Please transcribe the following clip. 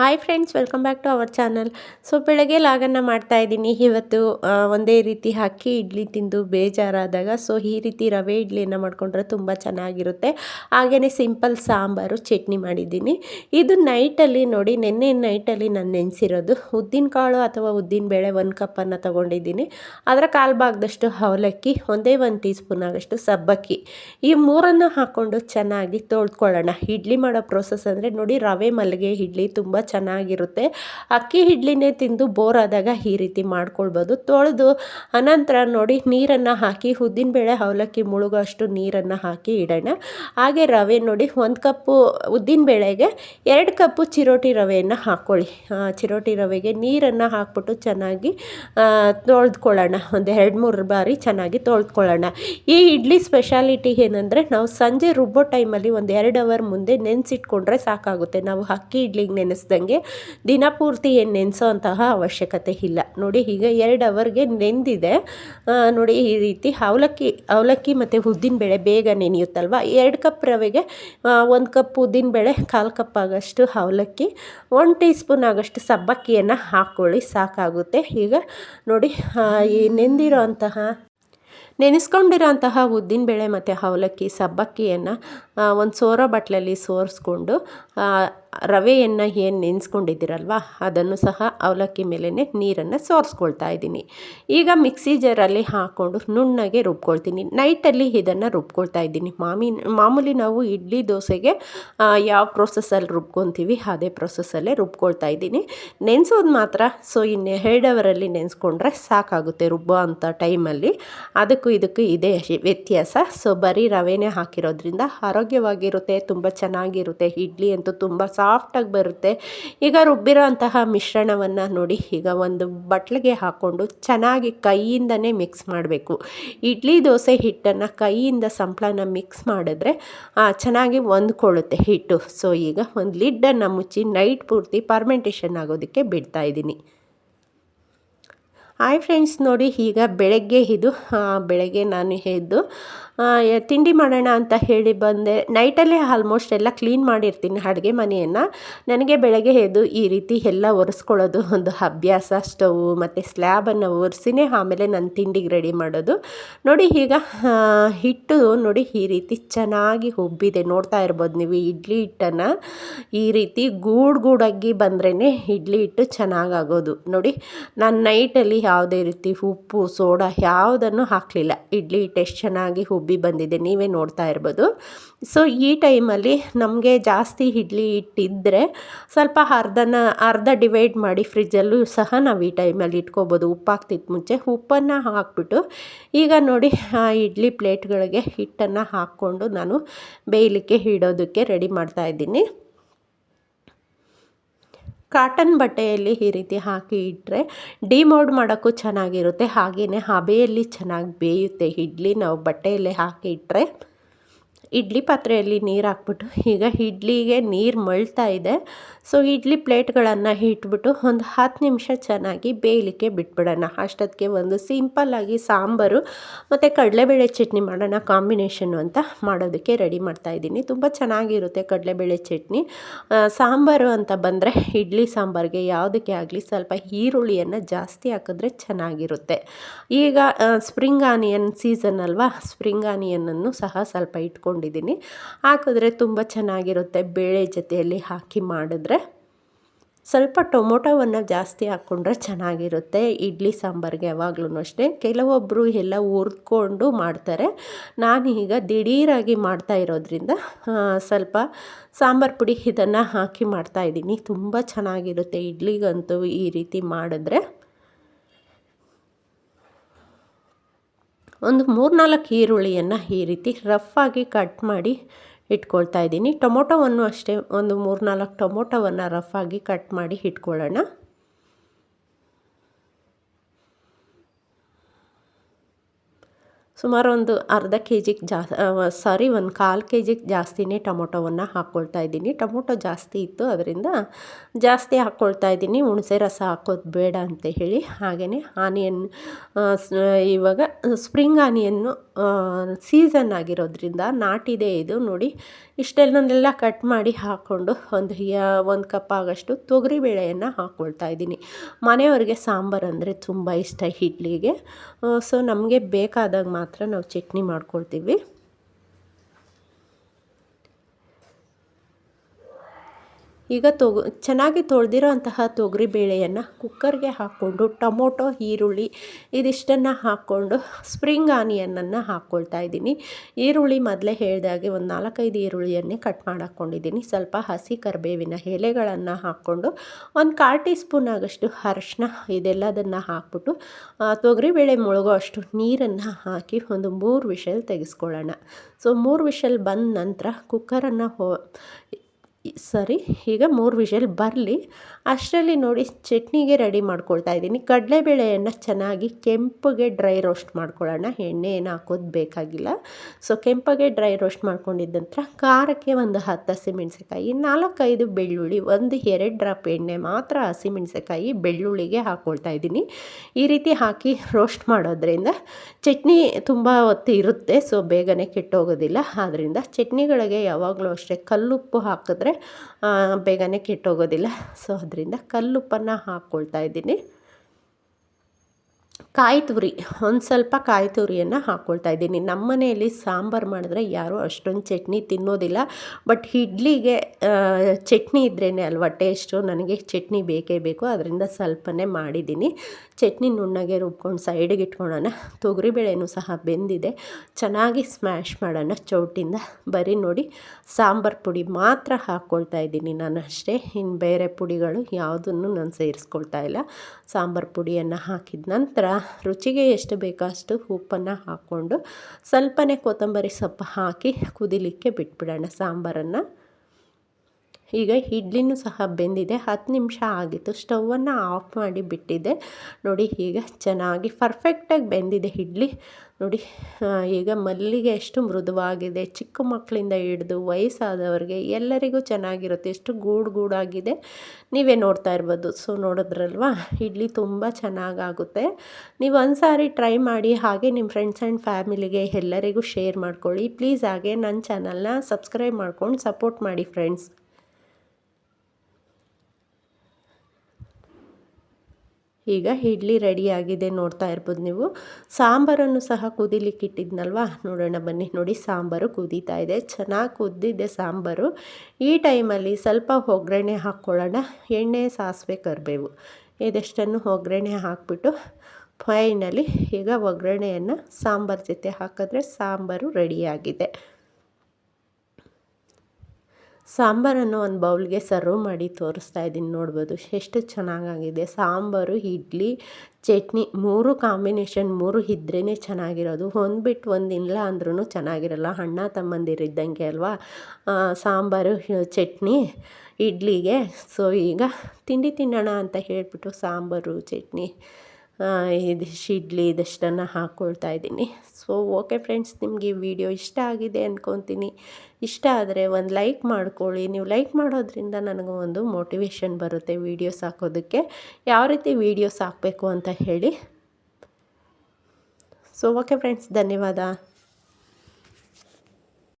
Hi friends welcome back to our channel so ಬೆಳಗ್ಗೆ ಲಾಗನ್ನ ಮಾಡ್ತಾ ಇದ್ದೀನಿ. ಇವತ್ತು ಒಂದೇ ರೀತಿ ಹಾಕಿ ಇಡ್ಲಿ ತಿಂದು ಬೇಜಾರಾದಾಗ ಸೊ ಈ ರೀತಿ ರವೆ ಇಡ್ಲಿಯನ್ನು ಮಾಡಿಕೊಂಡ್ರೆ ತುಂಬ ಚೆನ್ನಾಗಿರುತ್ತೆ. ಹಾಗೆಯೇ ಸಿಂಪಲ್ ಸಾಂಬಾರು ಚಟ್ನಿ ಮಾಡಿದ್ದೀನಿ. ಇದು ನೈಟಲ್ಲಿ ನೋಡಿ, ನಿನ್ನೆ ನೈಟಲ್ಲಿ ನಾನು ನೆನೆಸಿರೋದು. ಉದ್ದಿನ ಕಾಳು ಅಥವಾ ಉದ್ದಿನ ಬೇಳೆ ಒಂದು ಕಪ್ಪನ್ನು ತೊಗೊಂಡಿದ್ದೀನಿ. ಅದರ ಕಾಲು ಭಾಗದಷ್ಟು ಅವಲಕ್ಕಿ, ಒಂದೇ ಒಂದು ಟೀ ಸ್ಪೂನ್ ಆಗಷ್ಟು ಸಬ್ಬಕ್ಕಿ. ಈ ಮೂರನ್ನು ಹಾಕ್ಕೊಂಡು ಚೆನ್ನಾಗಿ ತೊಳ್ಕೊಳ್ಳೋಣ. ಇಡ್ಲಿ ಮಾಡೋ ಪ್ರೋಸೆಸ್ ಅಂದರೆ ನೋಡಿ, ರವೆ ಮಲ್ಲಿಗೆ ಇಡ್ಲಿ ತುಂಬ ಚೆನ್ನಾಗಿರುತ್ತೆ. ಅಕ್ಕಿ ಇಡ್ಲಿನೇ ತಿಂದು ಬೋರ್ ಆದಾಗ ಈ ರೀತಿ ಮಾಡ್ಕೊಳ್ಬೋದು. ತೊಳೆದು ಅನಂತರ ನೋಡಿ ನೀರನ್ನು ಹಾಕಿ ಉದ್ದಿನಬೇಳೆ ಅವಲಕ್ಕಿ ಮುಳುಗೋ ಅಷ್ಟು ನೀರನ್ನು ಹಾಕಿ ಇಡೋಣ. ಹಾಗೆ ರವೆ ನೋಡಿ ಒಂದು ಕಪ್ಪು ಉದ್ದಿನಬೇಳೆಗೆ ಎರಡು ಕಪ್ಪು ಚಿರೋಟಿ ರವೆಯನ್ನು ಹಾಕ್ಕೊಳ್ಳಿ ಚಿರೋಟಿ ರವೆಗೆ ನೀರನ್ನು ಹಾಕ್ಬಿಟ್ಟು ಚೆನ್ನಾಗಿ ತೊಳೆದುಕೊಳ್ಳೋಣ. ಒಂದು ಎರಡು ಮೂರು ಬಾರಿ ಚೆನ್ನಾಗಿ ತೊಳೆದ್ಕೊಳ್ಳೋಣ. ಈ ಇಡ್ಲಿ ಸ್ಪೆಷಾಲಿಟಿ ಏನಂದರೆ ನಾವು ಸಂಜೆ ರುಬ್ಬೋ ಟೈಮಲ್ಲಿ ಒಂದು ಎರಡು ಅವರ್ ಮುಂದೆ ನೆನೆಸಿಟ್ಕೊಂಡ್ರೆ ಸಾಕಾಗುತ್ತೆ. ನಾವು ಅಕ್ಕಿ ಇಡ್ಲಿಗೆ ನೆನೆಸ್ದಂಗೆ ದಿನಪೂರ್ತಿ ಏನು ನೆನೆಸೋ ಅಂತಹ ಅವಶ್ಯಕತೆ ಇಲ್ಲ. ನೋಡಿ, ಈಗ ಎರಡು ಅವರ್ಗೆ ನೆಂದಿದೆ. ನೋಡಿ, ಈ ರೀತಿ ಅವಲಕ್ಕಿ ಅವಲಕ್ಕಿ ಮತ್ತು ಉದ್ದಿನಬೇಳೆ ಬೇಗ ನೆನೆಯುತ್ತಲ್ವ? ಎರಡು ಕಪ್ ರವೆಗೆ ಒಂದು ಕಪ್ ಉದ್ದಿನಬೇಳೆ ಕಾಲು ಕಪ್ ಆಗೋಷ್ಟು ಅವಲಕ್ಕಿ ಒನ್ ಟೀ ಸ್ಪೂನ್ ಆಗೋಷ್ಟು ಸಬ್ಬಕ್ಕಿಯನ್ನು ಹಾಕ್ಕೊಳ್ಳಿ ಸಾಕಾಗುತ್ತೆ. ಈಗ ನೋಡಿ ಈ ನೆಂದಿರೋ ಅಂತಹ ನೆನೆಸ್ಕೊಂಡಿರೋಂತಹ ಉದ್ದಿನಬೇಳೆ ಮತ್ತು ಅವಲಕ್ಕಿ, ಸಬ್ಬಕ್ಕಿಯನ್ನು ಒಂದು ಸೋರೋ ಬಟ್ಲಲ್ಲಿ ಸೋರಿಸ್ಕೊಂಡು ರವೆಯನ್ನು ಏನು ನೆನೆಸ್ಕೊಂಡಿದ್ದೀರಲ್ವ? ಅದನ್ನು ಸಹ ಅವಲಕ್ಕಿ ಮೇಲೇ ನೀರನ್ನು ಸೋರಿಸ್ಕೊಳ್ತಾ ಇದ್ದೀನಿ. ಈಗ ಮಿಕ್ಸಿ ಜಾರಲ್ಲಿ ಹಾಕ್ಕೊಂಡು ನುಣ್ಣಗೆ ರುಬ್ಕೊಳ್ತೀನಿ. ನೈಟಲ್ಲಿ ಇದನ್ನು ರುಬ್ಕೊಳ್ತಾ ಇದ್ದೀನಿ. ಮಾಮಿ, ಮಾಮೂಲಿ ನಾವು ಇಡ್ಲಿ ದೋಸೆಗೆ ಯಾವ ಪ್ರೊಸೆಸಲ್ಲಿ ರುಬ್ಕೊತೀವಿ, ಅದೇ ಪ್ರೊಸೆಸಲ್ಲೇ ರುಬ್ಕೊಳ್ತಾ ಇದ್ದೀನಿ. ನೆನೆಸೋದು ಮಾತ್ರ ಸೊ ಇನ್ನು ಎರಡು ಅವರಲ್ಲಿ ನೆನೆಸ್ಕೊಂಡ್ರೆ ಸಾಕಾಗುತ್ತೆ ರುಬ್ಬೋ ಅಂಥ ಟೈಮಲ್ಲಿ. ಅದಕ್ಕೂ ಇದಕ್ಕೂ ಇದೇ ವ್ಯತ್ಯಾಸ. ಸೊ ಬರೀ ರವೆನೇ ಹಾಕಿರೋದ್ರಿಂದ ಆರೋಗ್ಯವಾಗಿರುತ್ತೆ, ತುಂಬ ಚೆನ್ನಾಗಿರುತ್ತೆ. ಇಡ್ಲಿ ಅಂತೂ ತುಂಬ ಸಾಫ್ಟಾಗಿ ಬರುತ್ತೆ. ಈಗ ರುಬ್ಬಿರೋ ಅಂತಹ ಮಿಶ್ರಣವನ್ನು ನೋಡಿ, ಈಗ ಒಂದು ಬಟ್ಲಿಗೆ ಹಾಕ್ಕೊಂಡು ಚೆನ್ನಾಗಿ ಕೈಯಿಂದನೇ ಮಿಕ್ಸ್ ಮಾಡಬೇಕು. ಇಡ್ಲಿ ದೋಸೆ ಹಿಟ್ಟನ್ನು ಕೈಯಿಂದ ಸಂಪ್ಳನ ಮಿಕ್ಸ್ ಮಾಡಿದ್ರೆ ಚೆನ್ನಾಗಿ ಹೊಂದ್ಕೊಳ್ಳುತ್ತೆ ಹಿಟ್ಟು. ಸೊ ಈಗ ಒಂದು ಲಿಡ್ಡನ್ನು ಮುಚ್ಚಿ ನೈಟ್ ಪೂರ್ತಿ ಪರ್ಮೆಂಟೇಷನ್ ಆಗೋದಕ್ಕೆ ಬಿಡ್ತಾ ಇದ್ದೀನಿ. ಹಾಯ್ ಫ್ರೆಂಡ್ಸ್ ನೋಡಿ ಈಗ ಬೆಳಗ್ಗೆ ಇದು ಬೆಳಗ್ಗೆ ನಾನು ಎದ್ದು ತಿಂಡಿ ಮಾಡೋಣ ಅಂತ ಹೇಳಿ ಬಂದೆ. ನೈಟಲ್ಲೇ ಆಲ್ಮೋಸ್ಟ್ ಎಲ್ಲ ಕ್ಲೀನ್ ಮಾಡಿರ್ತೀನಿ ಅಡುಗೆ ಮನೆಯನ್ನು. ನನಗೆ ಬೆಳಗ್ಗೆ ಎದ್ದು ಈ ರೀತಿ ಎಲ್ಲ ಒರೆಸ್ಕೊಳ್ಳೋದು ಒಂದು ಅಭ್ಯಾಸ, ಸ್ಟವ್ ಮತ್ತು ಸ್ಲ್ಯಾಬನ್ನು ಒರೆಸಿನೇ ಆಮೇಲೆ ನಾನು ತಿಂಡಿಗೆ ರೆಡಿ ಮಾಡೋದು. ನೋಡಿ ಈಗ ಹಿಟ್ಟು ನೋಡಿ ಈ ರೀತಿ ಚೆನ್ನಾಗಿ ಉಬ್ಬಿದೆ ನೋಡ್ತಾ ಇರ್ಬೋದು ನೀವು ಇಡ್ಲಿ ಹಿಟ್ಟನ್ನು. ಈ ರೀತಿ ಗೂಡು ಗೂಡಾಗಿ ಬಂದ್ರೇ ಇಡ್ಲಿ ಹಿಟ್ಟು ಚೆನ್ನಾಗಾಗೋದು. ನೋಡಿ, ನಾನು ನೈಟಲ್ಲಿ ಯಾವುದೇ ರೀತಿ ಉಪ್ಪು, ಸೋಡಾ ಯಾವುದನ್ನು ಹಾಕಲಿಲ್ಲ. ಇಡ್ಲಿ ಹಿಟ್ಟು ಎಷ್ಟು ಚೆನ್ನಾಗಿ ಉಬ್ಬಿ ಬಂದಿದೆ, ನೀವೇ ನೋಡ್ತಾ ಇರ್ಬೋದು. ಸೊ ಈ ಟೈಮಲ್ಲಿ ನಮಗೆ ಜಾಸ್ತಿ ಇಡ್ಲಿ ಇಟ್ಟಿದ್ದರೆ ಸ್ವಲ್ಪ ಅರ್ಧನ, ಅರ್ಧ ಡಿವೈಡ್ ಮಾಡಿ ಫ್ರಿಜ್ಜಲ್ಲೂ ಸಹ ನಾವು ಈ ಟೈಮಲ್ಲಿ ಇಟ್ಕೋಬೋದು. ಉಪ್ಪಾಗ್ತಿತ್ತು ಮುಂಚೆ ಉಪ್ಪನ್ನು ಹಾಕ್ಬಿಟ್ಟು, ಈಗ ನೋಡಿ, ಆ ಇಡ್ಲಿ ಪ್ಲೇಟ್ಗಳಿಗೆ ಹಿಟ್ಟನ್ನು ಹಾಕ್ಕೊಂಡು ನಾನು ಬೇಯಲಿಕ್ಕೆ ಇಡೋದಕ್ಕೆ ರೆಡಿ ಮಾಡ್ತಾ ಇದ್ದೀನಿ. ಕಾಟನ್ ಬಟ್ಟೆಯಲ್ಲಿ ಈ ರೀತಿ ಹಾಕಿ ಇಟ್ಟರೆ ಡಿಮೋಲ್ಡ್ ಮಾಡೋಕ್ಕೂ ಚೆನ್ನಾಗಿರುತ್ತೆ. ಹಾಗೆಯೇ ಹಬೆಯಲ್ಲಿ ಚೆನ್ನಾಗಿ ಬೇಯುತ್ತೆ. ಇಡ್ಲಿ ನಾವು ಬಟ್ಟೆಯಲ್ಲೇ ಹಾಕಿ ಇಟ್ಟರೆ ಇಡ್ಲಿ ಪಾತ್ರೆಯಲ್ಲಿ ನೀರು ಹಾಕ್ಬಿಟ್ಟು, ಈಗ ಇಡ್ಲಿಗೆ ನೀರು ಮಳ್ತಾ ಇದೆ. ಸೊ ಇಡ್ಲಿ ಪ್ಲೇಟ್ಗಳನ್ನು ಇಟ್ಬಿಟ್ಟು ಒಂದು ಹತ್ತು ನಿಮಿಷ ಚೆನ್ನಾಗಿ ಬೇಯಲಿಕ್ಕೆ ಬಿಟ್ಬಿಡೋಣ. ಅಷ್ಟೊತ್ತಿಗೆ ಒಂದು ಸಿಂಪಲ್ಲಾಗಿ ಸಾಂಬಾರು ಮತ್ತು ಕಡಲೆಬೇಳೆ ಚಟ್ನಿ ಮಾಡೋಣ ಕಾಂಬಿನೇಷನ್ನು ಅಂತ ಮಾಡೋದಕ್ಕೆ ರೆಡಿ ಮಾಡ್ತಾ ಇದ್ದೀನಿ. ತುಂಬ ಚೆನ್ನಾಗಿರುತ್ತೆ ಕಡಲೆಬೇಳೆ ಚಟ್ನಿ. ಸಾಂಬಾರು ಅಂತ ಬಂದರೆ ಇಡ್ಲಿ ಸಾಂಬಾರಿಗೆ ಯಾವುದಕ್ಕೆ ಆಗಲಿ ಸ್ವಲ್ಪ ಈರುಳ್ಳಿಯನ್ನು ಜಾಸ್ತಿ ಹಾಕಿದ್ರೆ ಚೆನ್ನಾಗಿರುತ್ತೆ. ಈಗ ಸ್ಪ್ರಿಂಗ್ ಆನಿಯನ್ ಸೀಸನ್ ಅಲ್ವಾ? ಸ್ಪ್ರಿಂಗ್ ಆನಿಯನನ್ನು ಸಹ ಸ್ವಲ್ಪ ಇಟ್ಕೊಂಡಿದ್ದೀನಿ. ಹಾಕಿದ್ರೆ ತುಂಬ ಚೆನ್ನಾಗಿರುತ್ತೆ. ಬೇಳೆ ಜೊತೆಯಲ್ಲಿ ಹಾಕಿ ಮಾಡಿದ್ರೆ ಸ್ವಲ್ಪ ಟೊಮೊಟೊವನ್ನು ಜಾಸ್ತಿ ಹಾಕ್ಕೊಂಡ್ರೆ ಚೆನ್ನಾಗಿರುತ್ತೆ. ಇಡ್ಲಿ ಸಾಂಬಾರಿಗೆ ಯಾವಾಗ್ಲೂ ಅಷ್ಟೇ. ಕೆಲವೊಬ್ಬರು ಎಲ್ಲ ಹುರ್ಕೊಂಡು ಮಾಡ್ತಾರೆ. ನಾನೀಗ ದಿಢೀರಾಗಿ ಮಾಡ್ತಾ ಇರೋದ್ರಿಂದ ಸ್ವಲ್ಪ ಸಾಂಬಾರು ಪುಡಿ ಇದನ್ನು ಹಾಕಿ ಮಾಡ್ತಾ ಇದ್ದೀನಿ. ತುಂಬ ಚೆನ್ನಾಗಿರುತ್ತೆ. ಇಡ್ಲಿಗಂತೂ ಈ ರೀತಿ ಮಾಡಿದ್ರೆ ಒಂದು ಮೂರ್ನಾಲ್ಕು ಈರುಳ್ಳಿಯನ್ನು ಈ ರೀತಿ ರಫ್ಫಾಗಿ ಕಟ್ ಮಾಡಿ ಇಟ್ಕೊಳ್ತಾ ಇದ್ದೀನಿ. ಟೊಮೊಟೊವನ್ನು ಅಷ್ಟೇ ಒಂದು ಮೂರ್ನಾಲ್ಕು ಟೊಮೊಟೊವನ್ನು ರಫ್ಫಾಗಿ ಕಟ್ ಮಾಡಿ ಇಟ್ಕೊಳ್ಳೋಣ. ಸುಮಾರು ಒಂದು ಅರ್ಧ ಕೆ ಜಿಗೆ ಜಾ ಸಾರಿ ಒಂದು ಕಾಲು ಕೆ ಜಿಗೆ ಜಾಸ್ತಿನೇ ಟೊಮೊಟೊವನ್ನು ಹಾಕ್ಕೊಳ್ತಾ ಇದ್ದೀನಿ. ಟೊಮೊಟೊ ಜಾಸ್ತಿ ಇತ್ತು, ಅದರಿಂದ ಜಾಸ್ತಿ ಹಾಕ್ಕೊಳ್ತಾ ಇದ್ದೀನಿ. ಹುಣಸೆ ರಸ ಹಾಕೋದು ಬೇಡ ಅಂತ ಹೇಳಿ. ಹಾಗೆಯೇ ಆನಿಯನ್ ಇವಾಗ ಸ್ಪ್ರಿಂಗ್ ಆನಿಯನ್ನು ಸೀಸನ್ ಆಗಿರೋದ್ರಿಂದ ನಾಟಿದೆ ಇದು ನೋಡಿ. ಇಷ್ಟೆಲ್ಲನೆಲ್ಲ ಕಟ್ ಮಾಡಿ ಹಾಕ್ಕೊಂಡು ಒಂದು ಒಂದು ಕಪ್ ಆಗಷ್ಟು ತೊಗರಿಬೇಳೆಯನ್ನು ಹಾಕ್ಕೊಳ್ತಾ ಇದ್ದೀನಿ. ಮನೆಯವ್ರಿಗೆ ಸಾಂಬಾರು ಅಂದರೆ ತುಂಬ ಇಷ್ಟ ಇಡ್ಲಿಗೆ. ಸೊ ನಮಗೆ ಬೇಕಾದಾಗ ಮಾತ್ರ ನಾವು ಚಟ್ನಿ ಮಾಡ್ಕೊಳ್ತೀವಿ. ಈಗ ತೊಗು, ಚೆನ್ನಾಗಿ ತೊಳೆದಿರೋ ಅಂತಹ ತೊಗರಿ ಬೇಳೆಯನ್ನು ಕುಕ್ಕರ್ಗೆ ಹಾಕ್ಕೊಂಡು ಟೊಮೊಟೊ, ಈರುಳ್ಳಿ ಇದಿಷ್ಟನ್ನು ಹಾಕ್ಕೊಂಡು ಸ್ಪ್ರಿಂಗ್ ಆನಿಯನನ್ನು ಹಾಕ್ಕೊಳ್ತಾ ಇದ್ದೀನಿ. ಈರುಳ್ಳಿ ಮೊದಲೇ ಹೇಳಿದಾಗೆ ಒಂದು ನಾಲ್ಕೈದು ಈರುಳ್ಳಿಯನ್ನೇ ಕಟ್ ಮಾಡಾಕ್ಕೊಂಡಿದ್ದೀನಿ ಸ್ವಲ್ಪ ಹಸಿ ಕರಿಬೇವಿನ ಎಲೆಗಳನ್ನು ಹಾಕ್ಕೊಂಡು ಒಂದು ಕಾಲು ಟೀ ಸ್ಪೂನ್ ಆಗಷ್ಟು ಅರಶಿನ ಇದೆಲ್ಲದನ್ನು ಹಾಕ್ಬಿಟ್ಟು ತೊಗರಿಬೇಳೆ ಮುಳುಗೋ ಅಷ್ಟು ನೀರನ್ನು ಹಾಕಿ ಒಂದು ಮೂರು ವಿಷಲ್ ತೆಗೆಸ್ಕೊಳ್ಳೋಣ. ಸೊ ಮೂರು ವಿಷಲ್ ಬಂದ ನಂತರ ಕುಕ್ಕರನ್ನು ಹೋ ಸರಿ, ಈಗ ಮೂರು ವಿಷಲ್ ಬರಲಿ. ಅಷ್ಟರಲ್ಲಿ ನೋಡಿ ಚಟ್ನಿಗೆ ರೆಡಿ ಮಾಡ್ಕೊಳ್ತಾ ಇದ್ದೀನಿ. ಕಡಲೆಬೇಳೆಯನ್ನು ಚೆನ್ನಾಗಿ ಕೆಂಪಗೆ ಡ್ರೈ ರೋಸ್ಟ್ ಮಾಡ್ಕೊಳ್ಳೋಣ. ಎಣ್ಣೆ ಏನು ಹಾಕೋದು ಬೇಕಾಗಿಲ್ಲ. ಸೊ ಕೆಂಪಗೆ ಡ್ರೈ ರೋಸ್ಟ್ ಮಾಡ್ಕೊಂಡಿದ್ದ ನಂತರ ಖಾರಕ್ಕೆ ಒಂದು ಹತ್ತು ಹಸಿಮೆಣಸಿಕಾಯಿ ನಾಲ್ಕೈದು ಬೆಳ್ಳುಳ್ಳಿ, ಒಂದು ಎರಡು ಡ್ರಾಪ್ ಎಣ್ಣೆ ಮಾತ್ರ ಹಸಿಮೆಣಸಿಕಾಯಿ ಬೆಳ್ಳುಳ್ಳಿಗೆ ಹಾಕ್ಕೊಳ್ತಾ ಇದ್ದೀನಿ. ಈ ರೀತಿ ಹಾಕಿ ರೋಸ್ಟ್ ಮಾಡೋದ್ರಿಂದ ಚಟ್ನಿ ತುಂಬ ಹೊತ್ತು ಇರುತ್ತೆ. ಸೊ ಬೇಗನೆ ಕೆಟ್ಟೋಗೋದಿಲ್ಲ. ಆದ್ದರಿಂದ ಚಟ್ನಿಗಳಿಗೆ ಯಾವಾಗಲೂ ಅಷ್ಟೇ ಕಲ್ಲುಪ್ಪು ಹಾಕಿದ್ರೆ ಬೇಗನೆ ಕೆಟ್ಟೋಗೋದಿಲ್ಲ. ಸೊ ಅದರಿಂದ ಕಲ್ಲುಪ್ಪನ್ನು ಹಾಕ್ಕೊಳ್ತಾ ಇದ್ದೀನಿ. ಕಾಯಿ ತುರಿ, ಒಂದು ಸ್ವಲ್ಪ ಕಾಯಿ ತುರಿಯನ್ನು ಹಾಕ್ಕೊಳ್ತಾ ಇದ್ದೀನಿ. ನಮ್ಮ ಮನೆಯಲ್ಲಿ ಸಾಂಬಾರು ಮಾಡಿದ್ರೆ ಯಾರೂ ಅಷ್ಟೊಂದು ಚಟ್ನಿ ತಿನ್ನೋದಿಲ್ಲ. ಬಟ್ ಇಡ್ಲಿಗೆ ಚಟ್ನಿ ಇದ್ರೇ ಅಲ್ವಾ? ಟೇಸ್ಟು, ನನಗೆ ಚಟ್ನಿ ಬೇಕೇ ಬೇಕು. ಅದರಿಂದ ಸ್ವಲ್ಪನೇ ಮಾಡಿದ್ದೀನಿ. ಚಟ್ನಿ ನುಣ್ಣಗೆ ರುಬ್ಕೊಂಡು ಸೈಡಿಗೆ ಇಟ್ಕೊಳ್ಳೋಣ. ತೊಗರಿಬೇಳೆನೂ ಸಹ ಬೆಂದಿದೆ. ಚೆನ್ನಾಗಿ ಸ್ಮ್ಯಾಶ್ ಮಾಡೋಣ ಚೌಟಿಂದ. ಬರೀ ನೋಡಿ, ಸಾಂಬಾರು ಪುಡಿ ಮಾತ್ರ ಹಾಕ್ಕೊಳ್ತಾ ಇದ್ದೀನಿ ನಾನು ಅಷ್ಟೇ. ಇನ್ನು ಬೇರೆ ಪುಡಿಗಳು ಯಾವುದನ್ನು ನಾನು ಸೇರಿಸ್ಕೊಳ್ತಾ ಇಲ್ಲ. ಸಾಂಬಾರು ಪುಡಿಯನ್ನು ಹಾಕಿದ ನಂತರ ರುಚಿಗೆ ಎಷ್ಟು ಬೇಕೋ ಅಷ್ಟು ಉಪ್ಪನ್ನು ಹಾಕ್ಕೊಂಡು ಸ್ವಲ್ಪನೇ ಕೊತ್ತಂಬರಿ ಸೊಪ್ಪು ಹಾಕಿ ಕುದಿಲಿಕ್ಕೆ ಬಿಟ್ಬಿಡೋಣ ಸಾಂಬಾರನ್ನು. ಈಗ ಇಡ್ಲಿನೂ ಸಹ ಬೆಂದಿದೆ. ಹತ್ತು ನಿಮಿಷ ಆಗಿತ್ತು. ಸ್ಟವನ್ನು ಆಫ್ ಮಾಡಿ ಬಿಟ್ಟಿದ್ದೆ. ನೋಡಿ ಈಗ ಚೆನ್ನಾಗಿ ಪರ್ಫೆಕ್ಟಾಗಿ ಬೆಂದಿದೆ ಇಡ್ಲಿ. ನೋಡಿ ಈಗ ಮಲ್ಲಿಗೆ ಎಷ್ಟು ಮೃದುವಾಗಿದೆ. ಚಿಕ್ಕ ಮಕ್ಕಳಿಂದ ಹಿಡಿದು ವಯಸ್ಸಾದವ್ರಿಗೆ ಎಲ್ಲರಿಗೂ ಚೆನ್ನಾಗಿರುತ್ತೆ. ಎಷ್ಟು ಗೂಡು ಗೂಡಾಗಿದೆ. ನೀವೇ ನೋಡ್ತಾ ಇರ್ಬೋದು. ಸೊ, ನೋಡಿದ್ರಲ್ವಾ? ಇಡ್ಲಿ ತುಂಬ ಚೆನ್ನಾಗಾಗುತ್ತೆ. ನೀವು ಒಂದು ಸಾರಿ ಟ್ರೈ ಮಾಡಿ ಹಾಗೆ ನಿಮ್ಮ ಫ್ರೆಂಡ್ಸ್ ಆ್ಯಂಡ್ ಫ್ಯಾಮಿಲಿಗೆ ಎಲ್ಲರಿಗೂ ಶೇರ್ ಮಾಡ್ಕೊಳ್ಳಿ. ಪ್ಲೀಸ್ ಹಾಗೆ ನನ್ನ ಚಾನಲ್ನ ಸಬ್ಸ್ಕ್ರೈಬ್ ಮಾಡ್ಕೊಂಡು ಸಪೋರ್ಟ್ ಮಾಡಿ ಫ್ರೆಂಡ್ಸ್. ಈಗ ಇಡ್ಲಿ ರೆಡಿಯಾಗಿದೆ ನೋಡ್ತಾ ಇರ್ಬೋದು ನೀವು. ಸಾಂಬಾರನ್ನು ಸಹ ಕುದಿಲಿಕ್ಕೆ ಇಟ್ಟಿದ್ನಲ್ವ? ನೋಡೋಣ ಬನ್ನಿ. ನೋಡಿ, ಸಾಂಬಾರು ಕುದೀತಾ ಇದೆ. ಚೆನ್ನಾಗಿ ಕುದ್ದಿದೆ ಸಾಂಬಾರು. ಈ ಟೈಮಲ್ಲಿ ಸ್ವಲ್ಪ ಒಗ್ಗರಣೆ ಹಾಕ್ಕೊಳ್ಳೋಣ. ಎಣ್ಣೆ, ಸಾಸಿವೆ, ಕರಿಬೇವು ಇದೆಷ್ಟನ್ನು ಒಗ್ಗರಣೆ ಹಾಕ್ಬಿಟ್ಟು ಫೈನಲಿ ಈಗ ಒಗ್ಗರಣೆಯನ್ನು ಸಾಂಬಾರು ಜೊತೆ ಹಾಕಿದ್ರೆ ಸಾಂಬಾರು ರೆಡಿಯಾಗಿದೆ ಸಾಂಬಾರನ್ನು ಒಂದು ಬೌಲ್ಗೆ ಸರ್ವ್ ಮಾಡಿ ತೋರಿಸ್ತಾ ಇದ್ದೀನಿ ನೋಡ್ಬೋದು. ಎಷ್ಟು ಚೆನ್ನಾಗಾಗಿದೆ. ಸಾಂಬಾರು, ಇಡ್ಲಿ, ಚಟ್ನಿ ಮೂರು ಕಾಂಬಿನೇಷನ್ ಮೂರು ಇದ್ರೇ ಚೆನ್ನಾಗಿರೋದು. ಒಂದು ಬಿಟ್ಟು ಒಂದು ಇಲ್ಲ ಅಂದ್ರೂ ಚೆನ್ನಾಗಿರಲ್ಲ. ಅಣ್ಣ ತಮ್ಮಂದಿರಿದ್ದಂಗೆ ಅಲ್ವಾ? ಸಾಂಬಾರು, ಚಟ್ನಿ, ಇಡ್ಲಿಗೆ. ಸೊ ಈಗ ತಿಂಡಿ ತಿನ್ನೋಣ ಅಂತ ಹೇಳಿಬಿಟ್ಟು ಸಾಂಬಾರು, ಚಟ್ನಿ ಇದಿಷ್ಟು ಶಿಡ್ಲಿ ಇದಷ್ಟನ್ನು ಹಾಕ್ಕೊಳ್ತಾ ಇದ್ದೀನಿ. ಸೊ ಓಕೆ ಫ್ರೆಂಡ್ಸ್ ನಿಮಗೆ ವಿಡಿಯೋ ಇಷ್ಟ ಆಗಿದೆ ಅಂದ್ಕೊತೀನಿ ಇಷ್ಟ ಆದರೆ ಒಂದು ಲೈಕ್ ಮಾಡ್ಕೊಳ್ಳಿ. ನೀವು ಲೈಕ್ ಮಾಡೋದ್ರಿಂದ ನನಗೂ ಒಂದು ಮೋಟಿವೇಶನ್ ಬರುತ್ತೆ ವೀಡಿಯೋಸ್ ಹಾಕೋದಕ್ಕೆ. ಯಾವ ರೀತಿ ವೀಡಿಯೋಸ್ ಹಾಕಬೇಕು ಅಂತ ಹೇಳಿ. ಸೊ ಓಕೆ ಫ್ರೆಂಡ್ಸ್ ಧನ್ಯವಾದ.